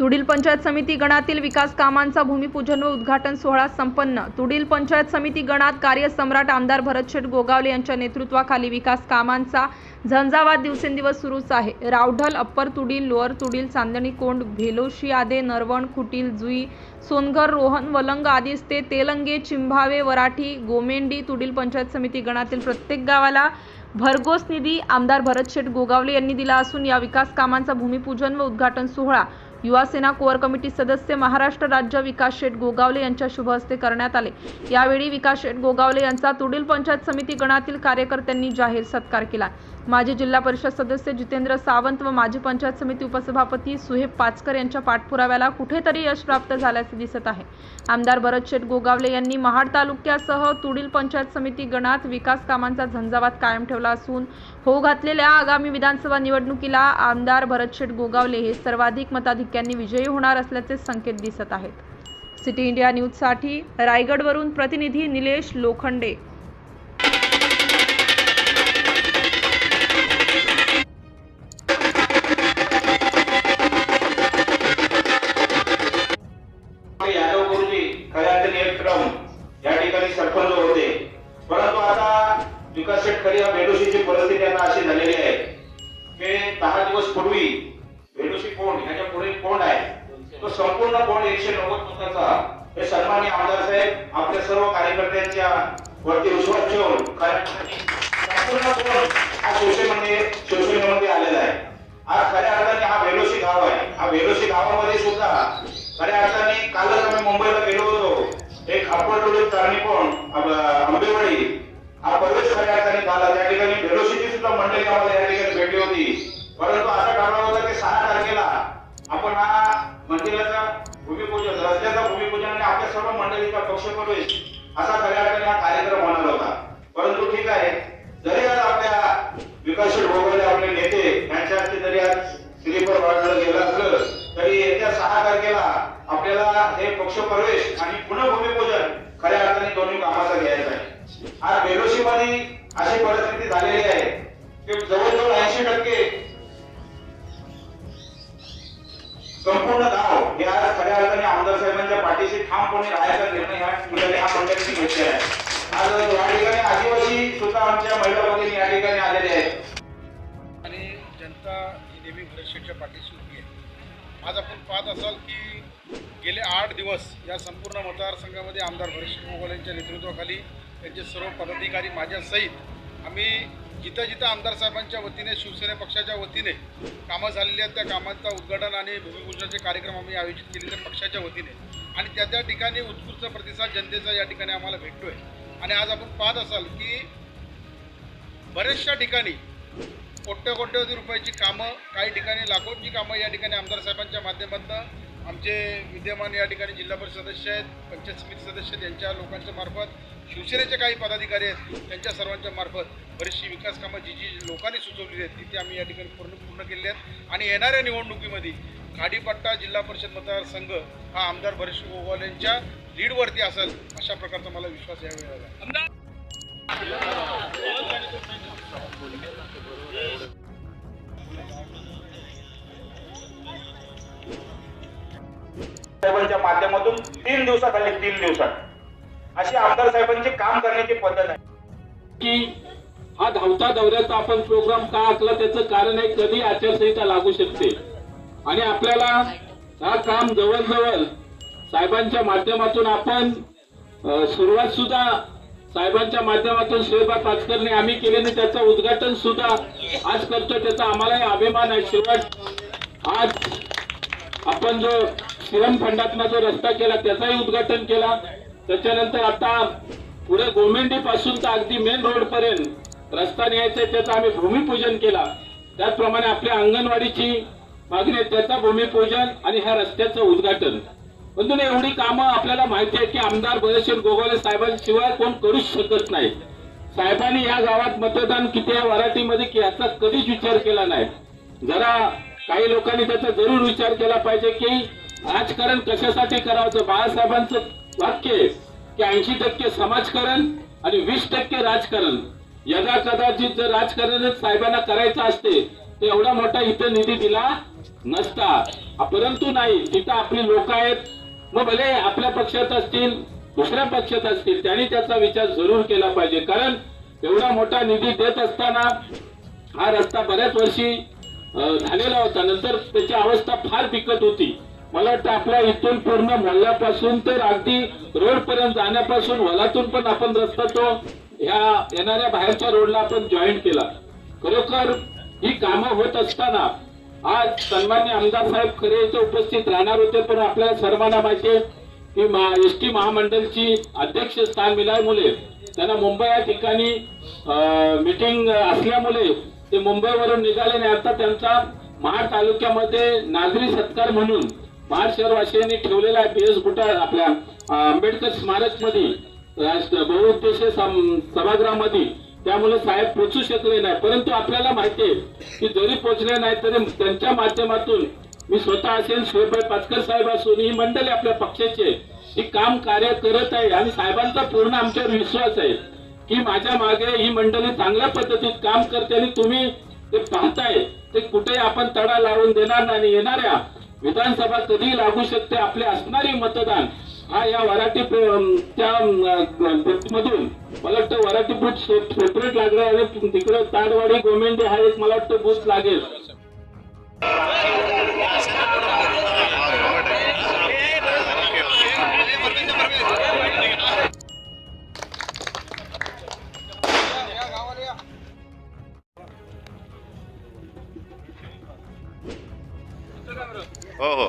तुडील पंचायत समिती गणातील विकास कामांचा भूमिपूजन व उद्घाटन सोहळा संपन्न. तुडील पंचायत समिती गणात कार्यसम्राट आमदार भरतशेठ गोगावले यांच्या नेतृत्वाखाली विकास कामांचा झंझावात दिवसेंदिवस सुरूच आहे. रावढल अप्पर तुडील लोअर तुडील चांदणी कोंड भेलोशी आदे नरवण खुटील जुई सोनघर रोहन वलंग आदीस ते तेलंगे चिंभावे वराठी गोमेंडी तुडील पंचायत समिती गणातील प्रत्येक गावाला भरघोस निधी आमदार भरतशेठ गोगावले यांनी दिला असून या विकास कामांचा भूमिपूजन व उद्घाटन सोहळा युवासेना कोअर कमिटी सदस्य महाराष्ट्र राज्य विकास शेठ गोगावले यांच्या शुभ हस्ते करण्यात आले. यावेळी विकास शेठ गोगावले यांचा तुडील पंचायत समिती गणातील कार्यकर्त्यांनी जाहीर सत्कार केला. माजी जिल्हा परिषद सदस्य जितेंद्र सावंत व माजी पंचायत समिती उपसभापती सुहेब पाचकर यांच्या पाठपुराव्याला कुठेतरी यश प्राप्त झाल्याचे दिसत आहे. आमदार भरतशेठ गोगावले यांनी महाड तालुक्यासह तुडील पंचायत समिती गणात विकास कामांचा झंझावात कायम ठेवला असून हो घातलेल्या आगामी विधानसभा निवडणुकीला आमदार भरतशेठ गोगावले हे सर्वाधिक मताधिक्यांनी विजयी होणार असल्याचे संकेत दिसत आहेत. सिटी इंडिया न्यूजसाठी रायगडवरून प्रतिनिधी निलेश लोखंडे. तो बॉल एकशे नव्वद फुटाचा हे सन्मान्य आमदार साहेब आपल्या सर्व कार्यकर्त्यांच्या वरती विश्वास ठेवून संपूर्ण बॉल हा शिवसेनेमध्ये शिवसेनेमध्ये आलेला आहे. आज खऱ्या अर्थाने हा वेलोशी गाव आहे. हा वेलोशी गावामध्ये सुद्धा खऱ्या अर्थाने कालच आम्ही मुंबईला गेलो होतो. एक अप्परडोली चारणीकोण आंबेवाडी हा प्रवेश खऱ्या अर्थाने झाला त्या ठिकाणी बेलोशीची सुद्धा मंडळी आम्हाला या ठिकाणी भेटली होती परंतु असा ठरवलं होतं की सहा तारखेला आपण हा मंदिराचा भूमिपूजन रस्त्याचा भूमिपूजन आणि आपल्या सर्व मंडळीचा पक्ष प्रवेश असा खऱ्या अर्थाने हा कार्यक्रम होणार होता परंतु ठीक आहे जरी आज विकसित विकासशील आपले नेते यांच्या हस्ते जरी आज श्रीफळ वाढलं गेलं असलं तरी येत्या सहा तारखेला आपल्याला हे पक्ष प्रवेश आणि पुन्हा भूमिपूजन खऱ्या अर्थाने दोन्ही कामाचा घ्यायचा आहे. आज बेलोशी मध्ये अशी परिस्थिती झालेली आहे की जवळजवळ ऐंशी टक्के संपूर्ण गाव हे आज खऱ्या अर्थाने आमदार साहेबांच्या पाठीशी ठामपणे राहायचा निर्णय ह्या मुलांनी हा मंडळींनी घेतलेला आहे. आज या ठिकाणी आदिवासी सुद्धा आमच्या महिला भगिनी या ठिकाणी जनता ही नेहमी भरतशेठच्या पाठीशी उभी आहे. आज आपण पाहत असाल की गेले आठ दिवस या संपूर्ण मतदारसंघामध्ये आमदार भरतशेठ मोगल यांच्या नेतृत्वाखाली त्यांचे सर्व पदाधिकारी माझ्यासहित आम्ही जिथं जिथं आमदार साहेबांच्या वतीने शिवसेना पक्षाच्या वतीने कामं झालेली आहेत त्या कामांचा उद्घाटन आणि भूमिपूजनाचे कार्यक्रम आम्ही आयोजित केलेले पक्षाच्या वतीने. आणि त्या त्या ठिकाणी उत्कृष्ट प्रतिसाद जनतेचा या ठिकाणी आम्हाला भेटतोय. आणि आज आपण पाहत असाल की बऱ्याचशा ठिकाणी कोट्य कोट्यवधी रुपयाची कामं काही ठिकाणी लाखोंची कामं या ठिकाणी आमदार साहेबांच्या माध्यमातून आमचे विद्यमान या ठिकाणी जिल्हा परिषद सदस्य आहेत पंचायत समिती सदस्य आहेत यांच्या लोकांच्या मार्फत शिवसेनेचे काही पदाधिकारी आहेत त्यांच्या सर्वांच्या मार्फत बरीचशी विकास कामं जी जी लोकांनी सुचवलेली आहेत ती ती आम्ही या ठिकाणी पूर्ण पूर्ण केलेली आहेत. आणि येणाऱ्या निवडणुकीमध्ये खाडीपट्टा जिल्हा परिषद मतदारसंघ हा आमदार भरेश गोगावले यांच्या लीडवरती असेल अशा प्रकारचा मला विश्वास यावेळी आला साहेबांच्या माध्यमातून तीन दिवसात आले तीन दिवसात अशी आमदार साहेबांची काम करण्याची पद्धत आहे. की हा धावता दौऱ्याचा आपण प्रोग्राम का आखला त्याचं कारण आहे कधी आचारसंहिता लागू शकते. आणि आपल्याला हा काम जवळजवळ साहेबांच्या माध्यमातून आपण सुरुवात सुद्धा साहेबांच्या माध्यमातून शिवबा पाचकरने आम्ही केल्याने त्याचं उद्घाटन सुद्धा आज करतो त्याचा आम्हालाही अभिमान आहे. शेवट आज आपण जो श्रीराम फंडातला जो रस्ता केला त्याचाही उद्घाटन केला. त्याच्यानंतर आता पुढे गोमेंडी पासून तर अगदी मेन रोड पर्यंत रस्ता न्यायचा आहे त्याचं आम्ही भूमिपूजन केला. त्याचप्रमाणे आपल्या अंगणवाडीची मागणी त्याचा भूमिपूजन आणि ह्या रस्त्याचं उद्घाटन. बंधून एवढी कामं आपल्याला माहिती आहे की आमदार बळेश्वर गोगावले साहेबांशिवाय कोण करूच शकत नाही. साहेबांनी या गावात मतदान किती आहे वराठीमध्ये की याचा कधीच विचार केला नाही. जरा काही लोकांनी त्याचा जरूर विचार केला पाहिजे की राजकारण कशासाठी करावं बाळासाहेबांचं वाक्य आहे की ऐंशी टक्के समाजकारण आणि वीस टक्के राजकारण. यदा कदाचित जर राजकारणच साहेबांना करायचं असते तर एवढा मोठा इथं निधी दिला नसता. परंतु नाही तिथं आपली लोक आहेत मग भले आपल्या पक्षात असतील दुसऱ्या पक्षात असतील त्यांनी त्याचा विचार जरूर केला पाहिजे. कारण एवढा मोठा निधी देत असताना हा रस्ता बऱ्याच वर्षी झालेला होता. नंतर त्याची अवस्था फार बिकट होती. मला वाटतं आपल्या इथून पूर्ण मल्ल्यापासून तर अगदी रोड पर्यंत जाण्यापासून वलातून पण आपण रस्ता तो ह्या येणाऱ्या बाहेरच्या रोडला आपण जॉईन केला. खरोखर ही कामं होत असताना आज सन्मान्य आमदार साहेब खरे इथे उपस्थित राहणार होते पण आपल्या सर्वांना माहिती आहे की एस टी महामंडळची अध्यक्ष स्थान मिळाल्यामुळे त्यांना मुंबई या ठिकाणी मिटिंग असल्यामुळे ते मुंबईवरून निघाले आणि आता त्यांचा महाड तालुक्यामध्ये नागरी सत्कार म्हणून महाड शहरवासियांनी ठेवलेला आहे पी एस बुटा आपल्या आंबेडकर स्मारकमध्ये बहुउद्देशीय सम- सभागृहामध्ये. त्यामुळे साहेब पोचू शकले नाही. परंतु आपल्याला माहिती आहे की जरी पोचले नाही तरी त्यांच्या माध्यमातून मी स्वतः असेल शिवभाई पाचकर साहेब असून ही मंडळी आपल्या पक्षाचे ही काम कार्य करत आहे आणि साहेबांचा पूर्ण आमच्यावर विश्वास आहे की माझ्या मागे ही मंडळी चांगल्या पद्धतीत काम करते आणि तुम्ही ते पाहताय ते कुठे आपण तडा लावून देणार नाही. येणाऱ्या विधानसभा कधी लागू शकते आपले असणारी मतदान. हा या वराठी त्या मधून मला वाटतं वराठी बूथ सेपरेट लागणार आणि तिकडे ताडवाडी गोमेंडे हा एक मला वाटतं बूथ लागेल. हो हो.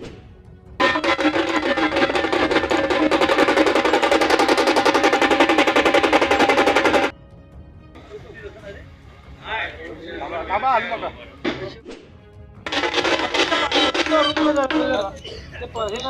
puedo decir,